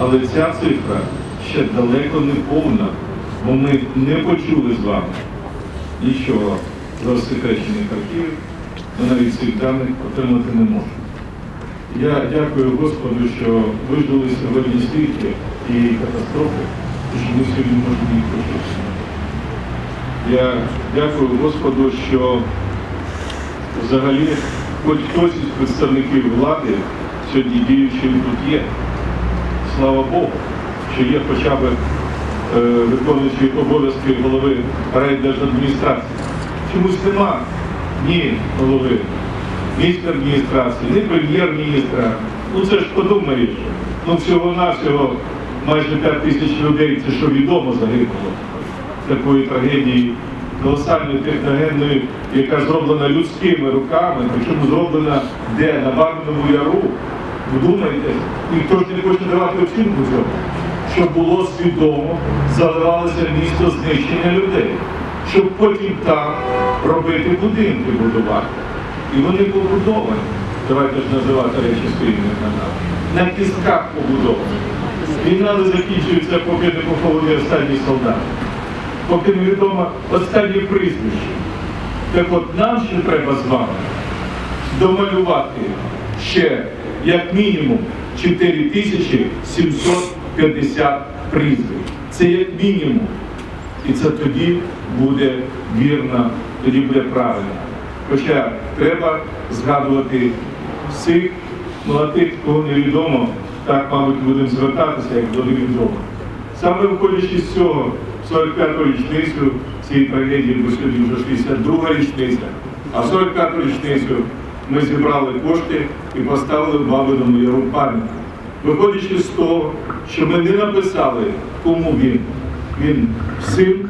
Але ця цифра ще далеко не повна, бо ми не почули з вами нічого з розсекречених архівів, ми навіть цих даних отримати не можемо. Я дякую Господу, що вижили сьогодні свідки і катастрофи, що ми сьогодні можемо їх почути. Я дякую Господу, що взагалі хоч хтось із представників влади сьогодні діючим тут є. Слава Богу, що є хоча б е, виконуючий обов'язки голови райдержадміністрації. Чомусь нема ні голови міністра адміністрації, ні прем'єр-міністра. Ну це ж подумаєш, ну всього-навсього майже 5 тисяч людей, це що відомо загинуло такої трагедії, колосальної техногенної, яка зроблена людськими руками, причому зроблена де? На Бабиному Яру. Вдумайте, ніхто ж не хоче давати оцінку цьому. Щоб було свідомо, заливалося місто знищення людей, щоб потім там робити будинки будувати. І вони побудовані. Давайте ж називати речі своїми іменами. На кістках побудовані. Війна не закінчується, поки не поховані останні солдати поки невідомо останнє прізвище. Так от нам ще треба з вами домалювати ще як мінімум 4750 прізвищ. Це як мінімум. І це тоді буде вірно, тоді буде правильно. Хоча треба згадувати всіх, а кого невідомо, так, мабуть, будемо звертатися, як до невідомо. Саме виходячи з цього, 45-ту річницю цієї трагедії, бо сьогодні вже 62 річниця, а 45-ту річницю ми зібрали кошти і поставили Бабиному Яру пам'ятник. Виходячи з того, що ми не написали, кому він. Він син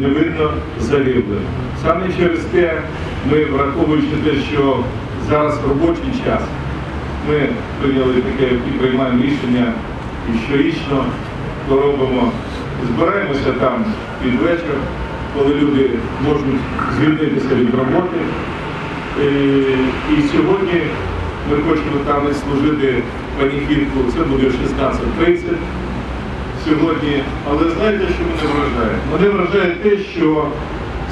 невинно загиблий. Саме через те, ми, враховуючи те, що зараз робочий час, ми прийняли таке і приймаємо рішення і щорічно робимо. Збираємося там під вечір, коли люди можуть звільнитися від роботи. І, і сьогодні ми хочемо там і служити паніхідку, це буде 16.30 сьогодні. Але знаєте, що мене вражає? Мене вражає те, що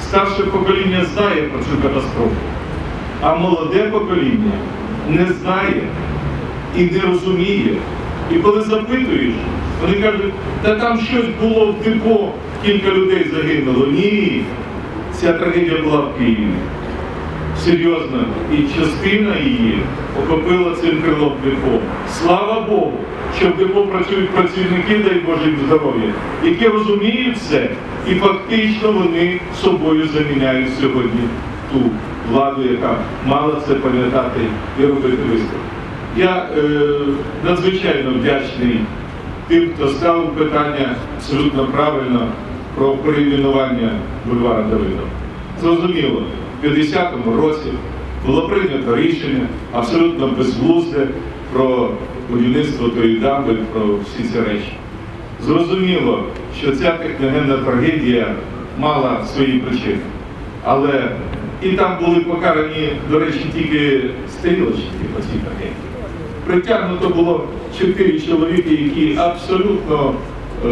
старше покоління знає про цю катастрофу, а молоде покоління не знає і не розуміє. І коли запитуєш, вони кажуть, та там щось було в депо, кілька людей загинуло. Ні, ця трагедія була в Києві. Серйозно. І частина її охопила цим крилом депо. Слава Богу, що в депо працюють працівники, дай Боже їм здоров'я, які розуміють все, і фактично вони собою заміняють сьогодні ту владу, яка мала це пам'ятати і робити висновки. Я е, надзвичайно вдячний тим, хто ставив питання абсолютно правильно про перейменування бульвара Давидова. Зрозуміло, в 50-му році було прийнято рішення абсолютно безглузде про будівництво тої дамби, про всі ці речі. Зрозуміло, що ця техногенна трагедія мала свої причини. Але і там були покарані, до речі, тільки стрілочники по цій трагедії. Притягнуто було чотири чоловіки, які абсолютно е,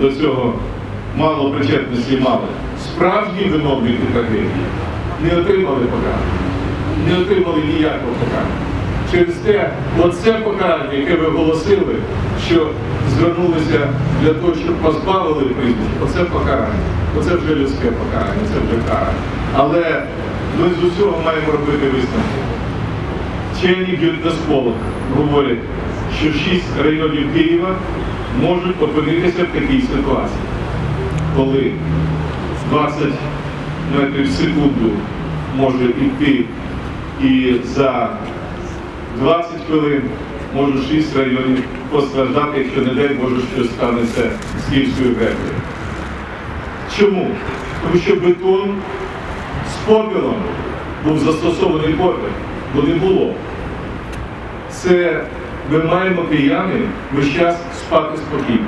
до цього мало причетності мали. Справжні виновники трагедії не отримали покарання, не отримали ніякого покарання. Через те, оце покарання, яке ви оголосили, що звернулися для того, щоб позбавили прізвища, оце покарання. Оце вже людське покарання, це вже кара. Але ми з усього маємо робити висновки. Вчені Гюндесполок говорять, що шість районів Києва можуть опинитися в такій ситуації, коли 20 метрів в секунду може йти і за 20 хвилин може 6 районів постраждати, якщо не дай Боже, що станеться з Київською греблею. Чому? Тому що бетон з попелом був застосований попел, бо не було. Це ми маємо кияни весь час спати спокійно.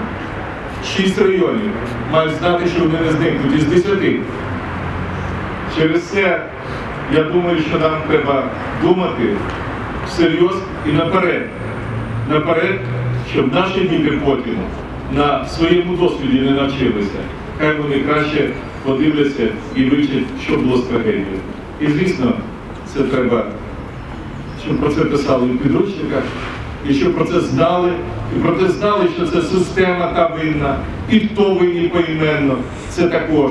Шість районів мають знати, що вони не зникнуть із десяти. Через це я думаю, що нам треба думати всерйоз і наперед. Наперед щоб наші діти потім на своєму досвіді не навчилися. Хай вони краще подивляться і вивчать, що було з трагедією. І звісно, це треба, щоб про це писали в підручниках, і щоб про це знали, і про це знали, що це система та винна, і хто винні поіменно, це також.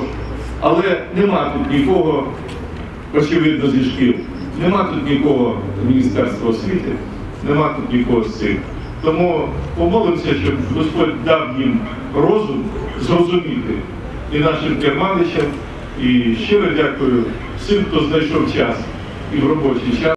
Але нема тут нікого, очевидно, зі шкіл. Нема тут нікого з Міністерства освіти, нема тут нікого з цих. Тому помолимося, щоб Господь дав їм розум зрозуміти і нашим керманичам. І щиро дякую всім, хто знайшов час і в робочий час.